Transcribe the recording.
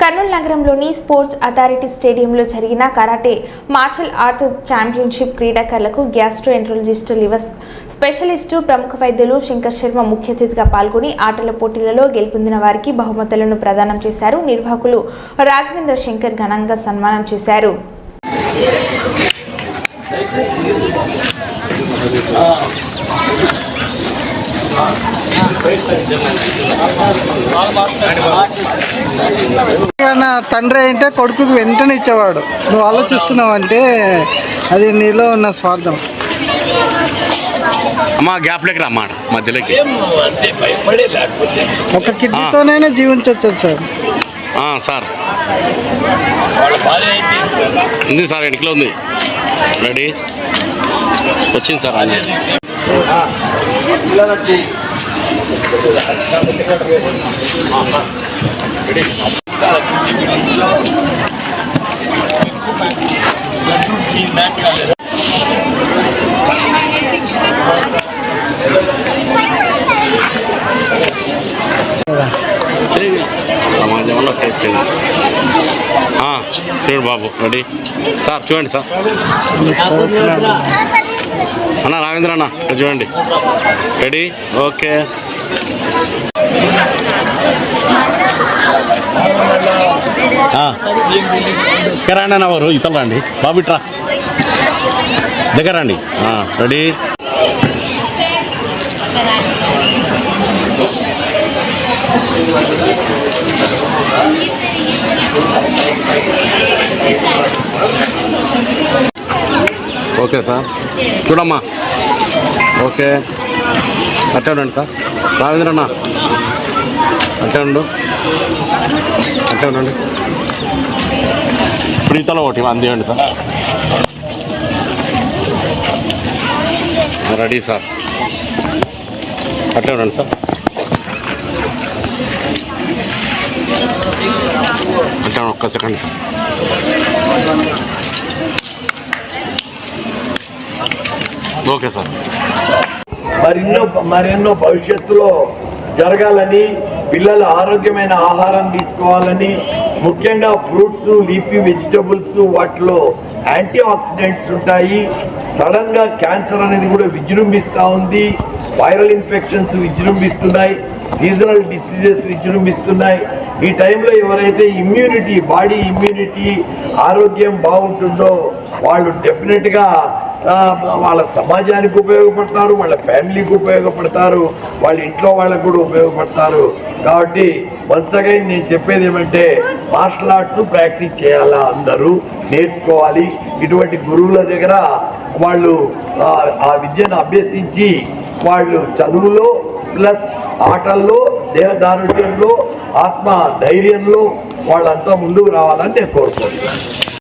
కర్నూలు నగరంలోని sports authority స్టేడియంలో జరిగిన కరాటే మార్షల్ ఆర్ట్ ఛాంపియన్షిప్ క్రీడాకారులకు గ్యాస్ట్రో ఎంట్రాలజిస్ట్ లివర్ స్పెషలిస్టు ప్రముఖ వైద్యులు శంకర్ శర్మ ముఖ్య అతిథిగా పాల్గొని ఆటల పోటీలలో గెలుపొందిన వారికి బహుమతులను ప్రదానం చేశారు. నిర్వాహకులు రాఘవేంద్ర శంకర్ ఘనంగా సన్మానం చేశారు. తండ్రి అంటే కొడుకుకు వెంటనే ఇచ్చేవాడు. నువ్వు ఆలోచిస్తున్నావు అంటే అది నీలో ఉన్న స్వార్థం. అమ్మా గ్యాప్లోకి రమ్మా మధ్యలోకి. ఒక కిడ్నీతోనైనా జీవించవచ్చు సార్. సార్. ఉంది సార్ ఎన్నికలో ఉంది. రెడీ వచ్చింది సార్ అని మ్యాచ్ కాలేదు సమాజంలో అయిపోయింది చూడు బాబు రెడీ. సార్ చూడండి సార్. అన్న రావేంద్ర అన్న చూడండి. రెడీ? ఓకే. ఇక్కడ రండి అన్న వారు ఇతలు రండి. బాబు ఇట్రా దగ్గర రండి. రెడీ? Okay sir. చూడమ్మా. ఓకే. అట్టే సార్. రావేంద్ర అట్టండు అట్టే ఉండు అట్టే ఒకటి అందివ్వండి సార్. Ready sir. అట్టే సార్. అట్లా ఒక్క సెకండ్ సార్ ఓకే సార్ మరెన్నో మరెన్నో భవిష్యత్తులో జరగాలని పిల్లలు ఆరోగ్యమైన ఆహారం తీసుకోవాలని ముఖ్యంగా ఫ్రూట్స్ లీఫీ వెజిటబుల్స్ వాటిలో యాంటీ ఆక్సిడెంట్స్ ఉంటాయి. సడన్గా క్యాన్సర్ అనేది కూడా విజృంభిస్తూ ఉంది. వైరల్ ఇన్ఫెక్షన్స్ విజృంభిస్తున్నాయి. సీజనల్ డిసీజెస్ విజృంభిస్తున్నాయి. ఈ టైంలో ఎవరైతే ఇమ్యూనిటీ బాడీ ఇమ్యూనిటీ ఆరోగ్యం బాగుంటుందో వాళ్ళు డెఫినెట్గా వాళ్ళ సమాజానికి ఉపయోగపడతారు వాళ్ళ ఫ్యామిలీకి ఉపయోగపడతారు వాళ్ళ ఇంట్లో వాళ్ళకు కూడా ఉపయోగపడతారు. కాబట్టి వన్స్ అగైన్ నేను చెప్పేది ఏమంటే మార్షల్ ఆర్ట్స్ ప్రాక్టీస్ చేయాలా అందరూ నేర్చుకోవాలి. ఇటువంటి గురువుల దగ్గర వాళ్ళు ఆ విద్యను అభ్యసించి వాళ్ళు చదువులో ప్లస్ ఆటల్లో దేహదారుణ్యంలో ఆత్మ ధైర్యంలో వాళ్ళంతా ముందుకు రావాలని నేను కోరుకుంటున్నాను.